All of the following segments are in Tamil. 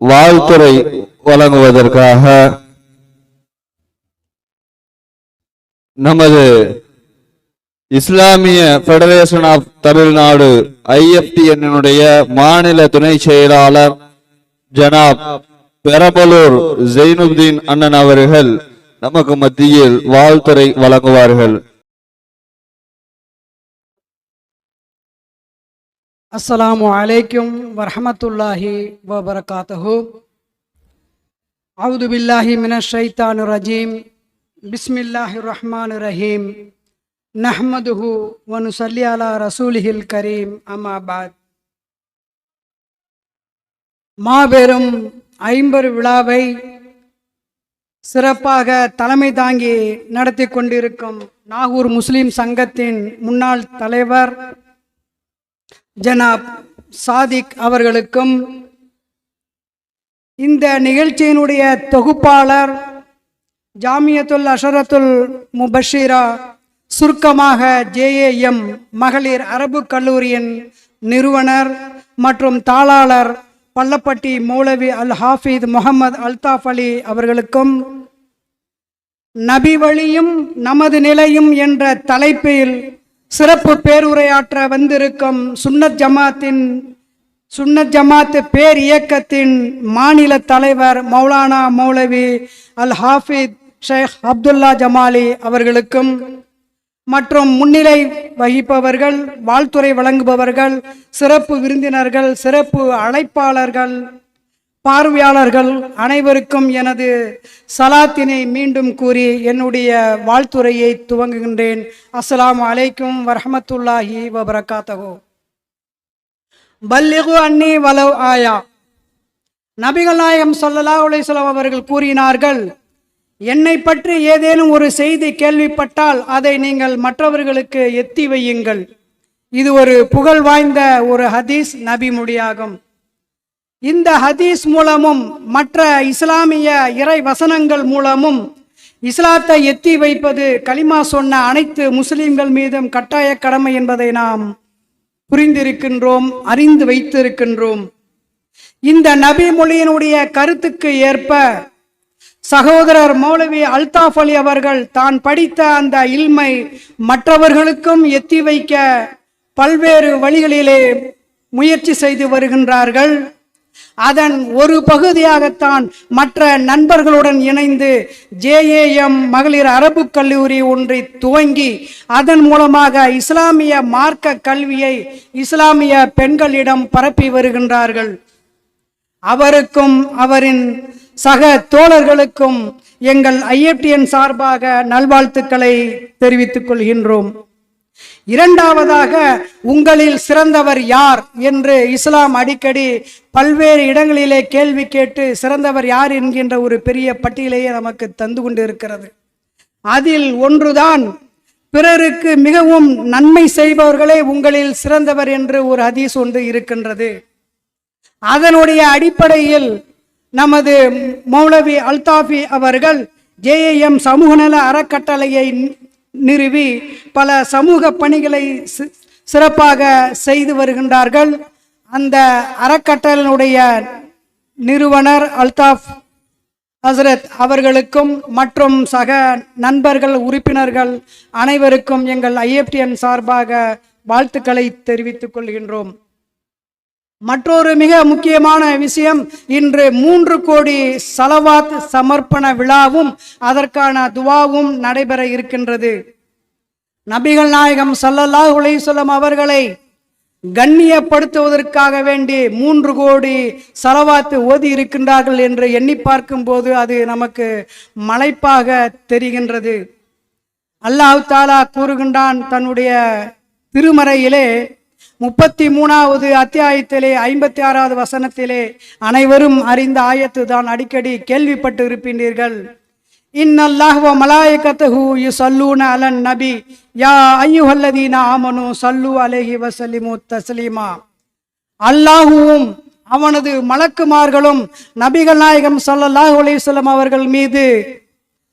வாழ்த்துறை வழங்குவதற்காக நமது இஸ்லாமிய பெடரேஷன் ஆஃப் தமிழ்நாடு ஐஎஃப்டி என்னுடைய மாநில துணை செயலாளர் ஜனாப் பெரம்பலூர் ஜெயினுதீன் அண்ணன் அவர்கள் நமக்கு மத்தியில் வாழ்த்துறை வழங்குவார்கள். அஸ்லாம் அலைக்கும் வரமத்துல்லாஹி வபரகாத்துஹு அவுது பில்லாஹி மினஷ் ஷைத்தானு ரஜீம் பிஸ்மில்லாஹி ரஹ்மான் ரஹீம் நஹ்மதுஹு வனுசல்லி அலா ரசூலிஹில் கரீம் அமாபாத் மாபெரும் ஐம்பது விழாவை சிறப்பாக தலைமை தாங்கி நடத்தி கொண்டிருக்கும் நாகூர் முஸ்லீம் சங்கத்தின் முன்னாள் தலைவர் ஜனாப் சாதிக் அவர்களுக்கும் இந்த நிகழ்ச்சியினுடைய தொகுப்பாளர் ஜாமியத்துல் அஷரத்துல் முபஷீரா சுருக்கமாக ஜேஏஎம் மகளிர் அரபு கல்லூரியின் நிறுவனர் மற்றும் தாளாளர் பள்ளப்பட்டி மௌலவி அல் ஹாஃபித் முகமது அல்தாஃப் அலி அவர்களுக்கும் நபி வழியும் நமது நிலையும் என்ற தலைப்பில் சிறப்பு பேருரையாற்ற வந்திருக்கும் சுன்னத் ஜமாத்தின் சுன்னத் ஜமாத்து பேர் இயக்கத்தின் மாநில தலைவர் மௌலானா மௌலவி அல் ஹாஃபித் ஷேக் அப்துல்லா ஜமாலி அவர்களுக்கும் மற்றும் முன்னிலை வகிப்பவர்கள் வாழ்த்துறை வழங்குபவர்கள் சிறப்பு விருந்தினர்கள் சிறப்பு அழைப்பாளர்கள் பார்வையாளர்கள் அனைவருக்கும் எனது சலாத்தினை மீண்டும் கூறி என்னுடைய வாழ்த்துறையை துவங்குகின்றேன். அஸ்லாம் அலைக்கும் வரஹமத்துல்லாஹி வபரகாத்தகோ பல்லிகு அன்னி வலவ் ஆயா. நபிகள் நாயகம் சொல்லலா அலைஹி அவர்கள் கூறினார்கள் என்னை பற்றி ஏதேனும் ஒரு செய்தி கேள்விப்பட்டால் அதை நீங்கள் மற்றவர்களுக்கு எத்தி வையுங்கள். இது ஒரு புகழ் வாய்ந்த ஒரு ஹதீஸ் நபி மொழியாகும் இந்த ஹதீஸ் மூலமும் மற்ற இஸ்லாமிய இறை வசனங்கள் மூலமும் இஸ்லாத்தை எத்தி வைப்பது கலிமா சொன்ன அனைத்து முஸ்லிம்கள் மீதும் கட்டாய கடமை என்பதை நாம் புரிந்திருக்கின்றோம் அறிந்து வைத்திருக்கின்றோம். இந்த நபி மொழியினுடைய கருத்துக்கு ஏற்ப சகோதரர் மௌலவி அல்தாஃப் அலி அவர்கள் தான் படித்த அந்த இல்மை மற்றவர்களுக்கும் எத்தி வைக்க பல்வேறு வழிகளிலே முயற்சி செய்து வருகின்றார்கள். அதன் ஒரு பகுதியாகத்தான் மற்ற நண்பர்களுடன் இணைந்து ஜேஏஎம் மகளிர் அரபு கல்லூரி ஒன்றை துவங்கி அதன் மூலமாக இஸ்லாமிய மார்க்க கல்வியை இஸ்லாமிய பெண்களிடம் பரப்பி வருகின்றார்கள். அவருக்கும் அவரின் சக தோழர்களுக்கும் எங்கள் ஐஎப்டிஎன் சார்பாக நல்வாழ்த்துக்களை தெரிவித்துக் கொள்கின்றோம். இரண்டாவதாக உங்களில் சிறந்தவர் யார் என்று இஸ்லாம் அடிக்கடி பல்வேறு இடங்களிலே கேள்வி கேட்டு சிறந்தவர் யார் என்கின்ற ஒரு பெரிய பட்டியலையே நமக்கு தந்து கொண்டு இருக்கிறது அதில் ஒன்றுதான் பிறருக்கு மிகவும் நன்மை செய்பவர்களே உங்களில் சிறந்தவர் என்று ஒரு ஹதீஸ் ஒன்று இருக்கின்றது. அதனுடைய அடிப்படையில் நமது மௌலவி அல்தாஃபி அவர்கள் ஜேஏஎம் சமூக நல அறக்கட்டளையை நிறுவி பல சமூக பணிகளை சிறப்பாக செய்து வருகின்றார்கள். அந்த அறக்கட்டளையினுடைய நிறுவனர் அல்தாஃப் ஹசரத் அவர்களுக்கும் மற்றும் சக நண்பர்கள் உறுப்பினர்கள் அனைவருக்கும் எங்கள் ஐஎஃப்டிஎன் சார்பாக வாழ்த்துக்களை தெரிவித்துக் கொள்கின்றோம். மற்றொரு மிக முக்கியமான விஷயம் இன்று மூன்று கோடி சலவாத் சமர்ப்பண விழாவும் அதற்கான துவாவும் நடைபெற இருக்கின்றது. நபிகள் நாயகம் சல்லல்லாஹ் அலைஹி அவர்களை கண்ணியப்படுத்துவதற்காக வேண்டி மூன்று கோடி சலவாத்து ஓதி இருக்கின்றார்கள் என்று எண்ணி பார்க்கும்போது அது நமக்கு மலைப்பாக தெரிகின்றது. அல்லாஹு தாலா கூறுகின்றான் தன்னுடைய திருமறையிலே முப்பத்தி மூணாவது அத்தியாயத்திலே ஐம்பத்தி ஆறாவது வசனத்திலே அனைவரும் அறிந்த ஆயத்து தான் அடிக்கடி கேள்விப்பட்டு இருப்பினீர்கள். இன்னல்லாஹ் வ யு சல்லூன அலன் நபி. யா ஐயுஹல்லதீன ஆமனு சல்லு அலைஹி வசலிமு தஸ்லீமா. அல்லாஹுவும் அவனது மலக்குமார்களும் நபிகள் நாயகம் சல்லல்லாஹு அலைஹி அவர்கள் மீது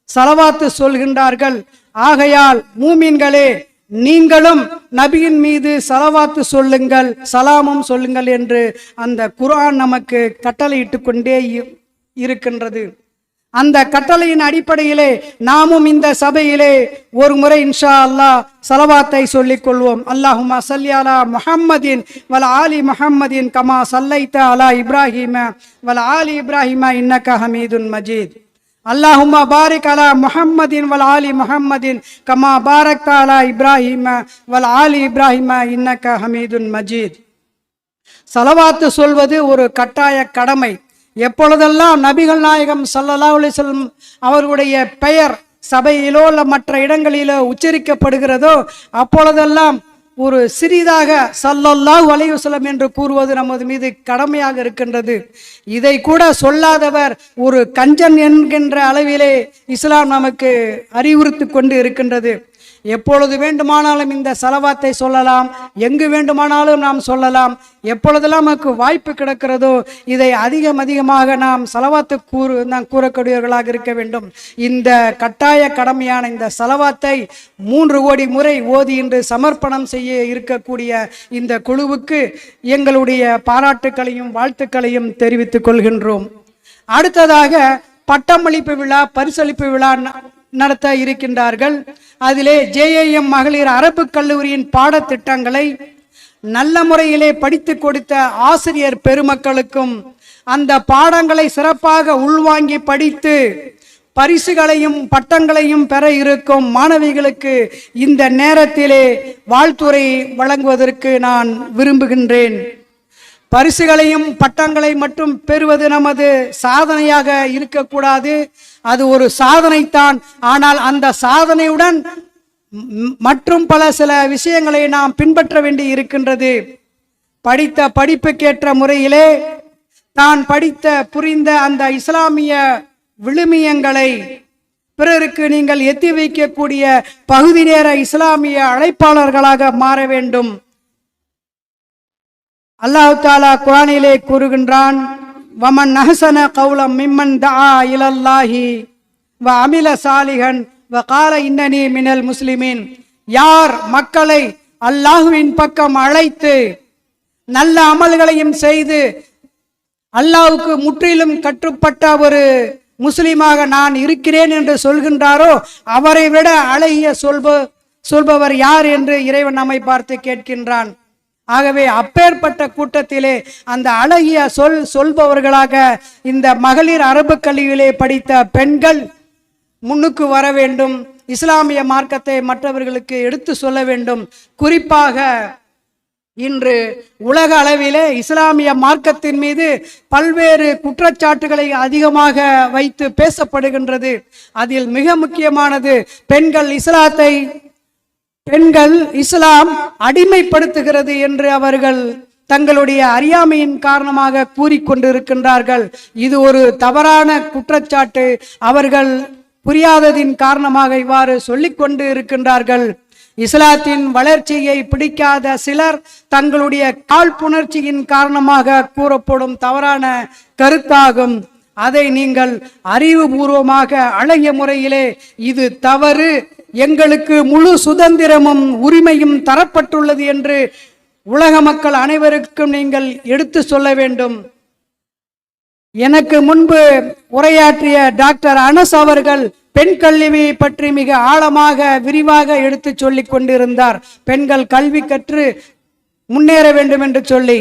சலவாத்து சொல்கின்றார்கள். ஆகையால் மூமீன்களே நீங்களும் நபியின் மீது சலவாத்து சொல்லுங்கள் சலாமும் சொல்லுங்கள் என்று அந்த குரான் நமக்கு கட்டளையிட்டு கொண்டே இ- இருக்கின்றது. அந்த கட்டளையின் அடிப்படையிலே நாமும் இந்த சபையிலே ஒரு முறை இன்ஷா அல்லாஹ் சலவாத்தை சொல்லிக் கொள்வோம். அல்லாஹுமா சல்யாலா அலா முஹம்மதின் வல ஆலி முஹம்மதின் கமா சல்லைத்த அலா இப்ராஹிம வல ஆலி இப்ராஹிமா இன்னக்க ஹமீதுன் மஜீத். அல்லாஹுமா பாரிக் அலா முஹம்மதின் வல் ஆலி முஹம்மதின் கமா பாரக் அலா இப்ராஹிம வல் ஆலி இப்ராஹிம இன்னக்க ஹமீதுன் மஜீத். சலவாத்து சொல்வது ஒரு கட்டாய கடமை. எப்பொழுதெல்லாம் நபிகள் நாயகம் ஸல்லல்லாஹு அலிசல்லம் அவர்களுடைய பெயர் சபையிலோ இல்லை மற்ற இடங்களிலோ உச்சரிக்கப்படுகிறதோ அப்பொழுதெல்லாம் ஒரு சிறிதாக சல்லல்லா வலையுசலம் என்று கூறுவது நமது மீது கடமையாக இருக்கின்றது. இதை கூட சொல்லாதவர் ஒரு கஞ்சன் என்கின்ற அளவிலே இஸ்லாம் நமக்கு அறிவுறுத்தி கொண்டு இருக்கின்றது. எப்பொழுது வேண்டுமானாலும் இந்த செலவாத்தை சொல்லலாம் எங்கு வேண்டுமானாலும் நாம் சொல்லலாம். எப்பொழுதெல்லாம் நமக்கு வாய்ப்பு கிடக்கிறதோ இதை அதிகம் அதிகமாக நாம் செலவாத்து கூறு நாம் கூறக்கூடியவர்களாக இருக்க வேண்டும். இந்த கட்டாய கடமையான இந்த செலவாத்தை மூன்று கோடி முறை ஓதி இன்று சமர்ப்பணம் செய்ய இருக்கக்கூடிய இந்த குழுவுக்கு எங்களுடைய பாராட்டுக்களையும் வாழ்த்துக்களையும் தெரிவித்துக் கொள்கின்றோம். அடுத்ததாக பட்டமளிப்பு விழா பரிசளிப்பு விழா நடத்த இருக்கின்றார்கள். அதிலே ஜேஏஎம் மகளிர் அரபு கல்லூரியின் பாடத்திட்டங்களை நல்ல முறையிலே படித்து கொடுத்த ஆசிரியர் பெருமக்களுக்கும் அந்த பாடங்களை சிறப்பாக உள்வாங்கி படித்து பரிசுகளையும் பட்டங்களையும் பெற இருக்கும் மாணவிகளுக்கு இந்த நேரத்திலே வாழ்த்துரை வழங்குவதற்கு நான் விரும்புகின்றேன். பரிசுகளையும் பட்டங்களை மட்டும் பெறுவது நமது சாதனையாக இருக்கக்கூடாது. அது ஒரு சாதனைத்தான் ஆனால் அந்த சாதனையுடன் மற்றும் பல சில விஷயங்களை நாம் பின்பற்ற வேண்டி இருக்கின்றது. படித்த படிப்புக்கேற்ற முறையிலே தான் படித்த புரிந்த அந்த இஸ்லாமிய விழுமியங்களை பிறருக்கு நீங்கள் எத்தி வைக்கக்கூடிய பகுதி நேர இஸ்லாமிய அழைப்பாளர்களாக மாற வேண்டும். அல்லாஹ் தாலா குரானிலே கூறுகின்றான் வமன் நஹசன கௌலம் மிம்மன் தஆ இலல்லாஹி வ அமில சாலிகன் வ கால இன்னனி மினல் முஸ்லிமின். யார் மக்களை அல்லாஹுவின் பக்கம் அழைத்து நல்ல அமல்களையும் செய்து அல்லாஹுக்கு முற்றிலும் கட்டுப்பட்ட ஒரு முஸ்லிமாக நான் இருக்கிறேன் என்று சொல்கின்றாரோ அவரை விட அழகிய சொல்ப சொல்பவர் யார் என்று இறைவன் நம்மை பார்த்து கேட்கின்றான். ஆகவே அப்பேற்பட்ட கூட்டத்திலே அந்த அழகிய சொல் சொல்பவர்களாக இந்த மகளிர் அரபு கல்வியிலே படித்த பெண்கள் முன்னுக்கு வர வேண்டும் இஸ்லாமிய மார்க்கத்தை மற்றவர்களுக்கு எடுத்து சொல்ல வேண்டும். குறிப்பாக இன்று உலக அளவிலே இஸ்லாமிய மார்க்கத்தின் மீது பல்வேறு குற்றச்சாட்டுகளை அதிகமாக வைத்து பேசப்படுகின்றது. அதில் மிக முக்கியமானது பெண்கள் இஸ்லாத்தை பெண்கள் இஸ்லாம் அடிமைப்படுத்துகிறது என்று அவர்கள் தங்களுடைய அறியாமையின் காரணமாக கூறிக்கொண்டிருக்கின்றார்கள். இது ஒரு தவறான குற்றச்சாட்டு. அவர்கள் புரியாததின் காரணமாக இவ்வாறு சொல்லிக்கொண்டு இருக்கின்றார்கள் இஸ்லாத்தின் வளர்ச்சியை பிடிக்காத சிலர் தங்களுடைய காழ்ப்புணர்ச்சியின் காரணமாக கூறப்படும் தவறான கருத்தாகும். அதை நீங்கள் அறிவுபூர்வமாக அழகிய முறையிலே இது தவறு எங்களுக்கு முழு சுதந்திரமும் உரிமையும் தரப்பட்டுள்ளது என்று உலக மக்கள் அனைவருக்கும் நீங்கள் எடுத்து சொல்ல வேண்டும். எனக்கு முன்பு உரையாற்றிய டாக்டர் அனஸ் அவர்கள் பெண் கல்வியை பற்றி மிக ஆழமாக விரிவாக எடுத்து சொல்லிக் கொண்டிருந்தார். பெண்கள் கல்வி கற்று முன்னேற வேண்டும் என்று சொல்லி.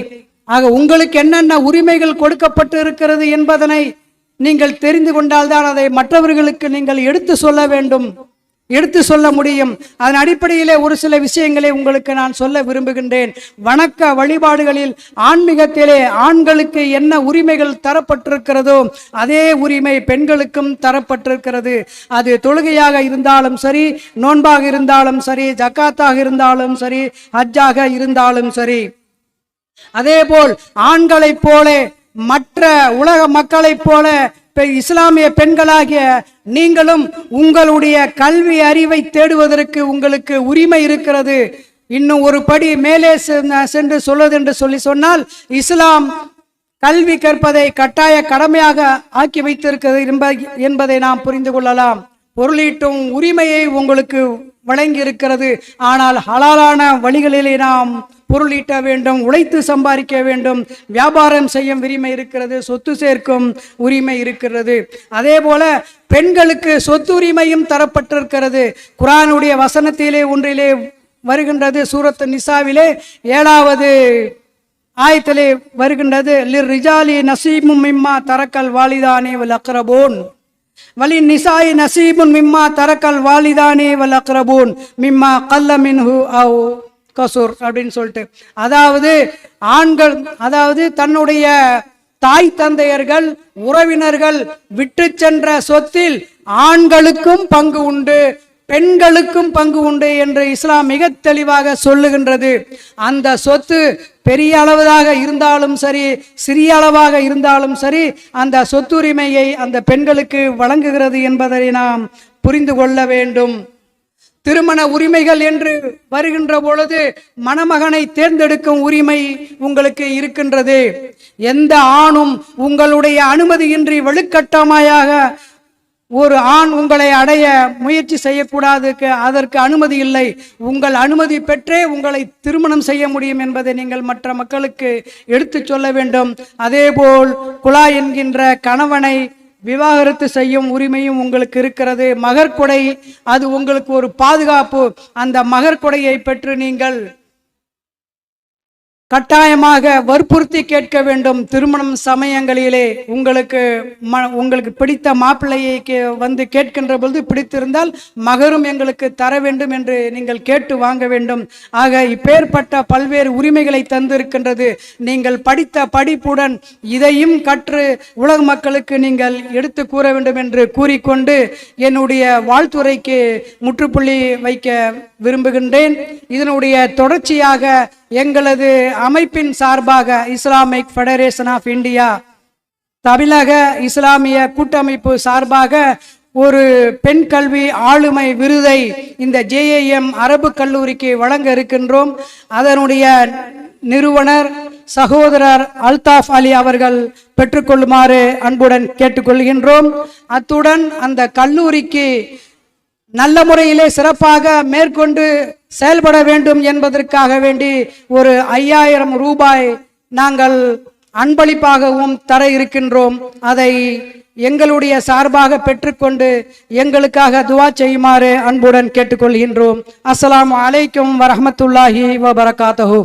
ஆக உங்களுக்கு என்னென்ன உரிமைகள் கொடுக்கப்பட்டு இருக்கிறது என்பதனை நீங்கள் தெரிந்து கொண்டால்தான் அதை மற்றவர்களுக்கு நீங்கள் எடுத்து சொல்ல வேண்டும். எடுத்து சொல்ல முடியும். அதன் அடிப்படையிலே ஒரு சில விஷயங்களை உங்களுக்கு நான் சொல்ல விரும்புகின்றேன். வணக்க வழிபாடுகளில் ஆன்மீகத்திலே ஆண்களுக்கு என்ன உரிமைகள் தரப்பட்டிருக்கிறதோ அதே உரிமை பெண்களுக்கும் தரப்பட்டிருக்கிறது. அது தொழுகையாக இருந்தாலும் சரி நோன்பாக இருந்தாலும் சரி ஜக்காத்தாக இருந்தாலும் சரி ஹஜ்ஜாக இருந்தாலும் சரி. அதேபோல் ஆண்களைப் போல மற்ற உலக மக்களைப் போல இஸ்லாமிய பெண்களாகிய நீங்களும் உங்களுடைய கல்வி அறிவை தேடுவதற்கு உங்களுக்கு உரிமை இருக்கிறது. இன்னும் ஒரு படி மேலே செ- சென்று சொல்வது என்று சொல்லி சொன்னால் இஸ்லாம் கல்வி கற்பதை கட்டாய கடமையாக ஆக்கி வைத்திருக்கிறது என்ப- என்பதை நாம் புரிந்து கொள்ளலாம். பொருளீட்டும் உரிமையை உங்களுக்கு வழங்கி இருக்கிறது ஆனால் ஹலாலான வழிகளிலே நாம் பொருள் ஈட்ட வேண்டும் உழைத்து சம்பாதிக்க வேண்டும். வியாபாரம் செய்யும் உரிமை இருக்கிறது சொத்து சேர்க்கும் உரிமை இருக்கிறது. அதே போல பெண்களுக்கு சொத்து உரிமையும் தரப்பட்டிருக்கிறது. குரானுடைய வசனத்திலே ஒன்றிலே வருகின்றது சூரத் நிசாவிலே ஏழாவது ஆயத்திலே வருகின்றது லிர் ரிஜாலி நசீமும் மிம்மா தரக்கல் வாலிதானே வல் அக்ரபோன் வலி நிசாய் நசீமும் மிம்மா தரக்கல் வாலிதானே வல் அக்ரபோன் மிம்மா கல்ல மின்ஹு ஆவோ கசூர் அப்படின்னு சொல்லிட்டு. அதாவது ஆண்கள் அதாவது தன்னுடைய தாய் தந்தையர்கள் உறவினர்கள் விட்டு சென்ற சொத்தில் ஆண்களுக்கும் பங்கு உண்டு பெண்களுக்கும் பங்கு உண்டு என்று இஸ்லாம் மிக தெளிவாக சொல்லுகின்றது. அந்த சொத்து பெரிய அளவதாக இருந்தாலும் சரி சிறிய அளவாக இருந்தாலும் சரி அந்த சொத்துரிமையை அந்த பெண்களுக்கு வழங்குகிறது என்பதை நாம் புரிந்து கொள்ள வேண்டும். திருமண உரிமைகள் என்று வருகின்ற பொழுது மணமகனை தேர்ந்தெடுக்கும் உரிமை உங்களுக்கு இருக்கின்றது. எந்த ஆணும் உங்களுடைய அனுமதியின்றி வலுக்கட்டமாயாக ஒரு ஆண் உங்களை அடைய முயற்சி செய்யக்கூடாது அதற்கு அனுமதி இல்லை. உங்கள் அனுமதி பெற்றே உங்களை திருமணம் செய்ய முடியும் என்பதை நீங்கள் மற்ற மக்களுக்கு எடுத்துச் சொல்ல வேண்டும். அதேபோல் குழாய் என்கின்ற கணவனை விவாகரத்து செய்யும் உரிமையும் உங்களுக்கு இருக்கிறது. மகர்கொடை அது உங்களுக்கு ஒரு பாதுகாப்பு. அந்த மகர்கொடையை பெற்று நீங்கள் கட்டாயமாக வற்புறுத்தி கேட்க வேண்டும். திருமணம் சமயங்களிலே உங்களுக்கு ம உங்களுக்கு பிடித்த மாப்பிள்ளையை கே வந்து கேட்கின்ற பொழுது பிடித்திருந்தால் மகரும் எங்களுக்கு தர வேண்டும் என்று நீங்கள் கேட்டு வாங்க வேண்டும். ஆக இப்பேற்பட்ட பல்வேறு உரிமைகளை தந்திருக்கின்றது. நீங்கள் படித்த படிப்புடன் இதையும் கற்று உலக மக்களுக்கு நீங்கள் எடுத்து கூற வேண்டும் என்று கூறிக்கொண்டு என்னுடைய வாழ்த்துரைக்கு முற்றுப்புள்ளி வைக்க விரும்புகின்றேன். இதனுடைய தொடர்ச்சியாக எங்களது அமைப்பின் சார்பாக இஸ்லாமிக் ஃபெடரேஷன் ஆஃப் இந்தியா தமிழக இஸ்லாமிய கூட்டமைப்பு சார்பாக ஒரு பெண் கல்வி ஆளுமை விருதை இந்த ஜேஏஎம் அரபு கல்லூரிக்கு வழங்க இருக்கின்றோம். அதனுடைய நிறுவனர் சகோதரர் அல்தாஃப் அலி அவர்கள் பெற்றுக்கொள்ளுமாறு அன்புடன் கேட்டுக்கொள்கின்றோம். அத்துடன் அந்த கல்லூரிக்கு நல்ல முறையிலே சிறப்பாக மேற்கொண்டு செயல்பட வேண்டும் என்பதற்காக வேண்டி ஒரு ஐயாயிரம் ரூபாய் நாங்கள் அன்பளிப்பாகவும் தர இருக்கின்றோம். அதை எங்களுடைய சார்பாக பெற்றுக்கொண்டு எங்களுக்காக துவா செய்யுமாறு அன்புடன் கேட்டுக்கொள்கின்றோம். அஸ்லாம் அலைக்கும் வரமத்துல்லாஹி வபரகாத்தஹூ.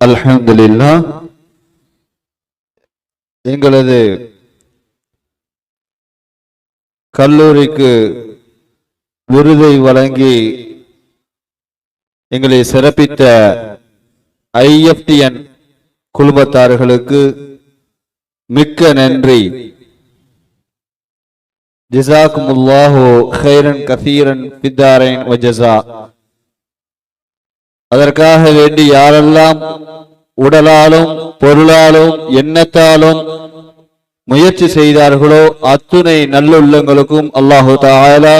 அல்ஹம்துலில்லா. எங்களது கல்லூரிக்கு விருதை வழங்கி எங்களை சிறப்பித்த ஐஎஃப்டிஎன் குழுமத்தார்களுக்கு மிக்க நன்றி. ஜிசாக்குமுல்லாஹு ஹைரன் கசீரன் பித்தாரைன் வஜசா அதற்காக வேண்டி யாரெல்லாம் உடலாலும் பொருளாலும் எண்ணத்தாலும் முயற்சி செய்தார்களோ அத்துணை நல்லுள்ளங்களுக்கும் அல்லாஹு தாயலா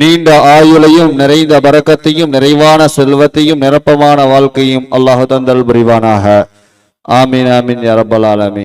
நீண்ட ஆயுளையும் நிறைந்த பறக்கத்தையும் நிறைவான செல்வத்தையும் நிரப்பமான வாழ்க்கையும் அல்லாஹு தந்தல் புரிவானாக. ஆமீன் ஆமீன் யா ஆலமீன்.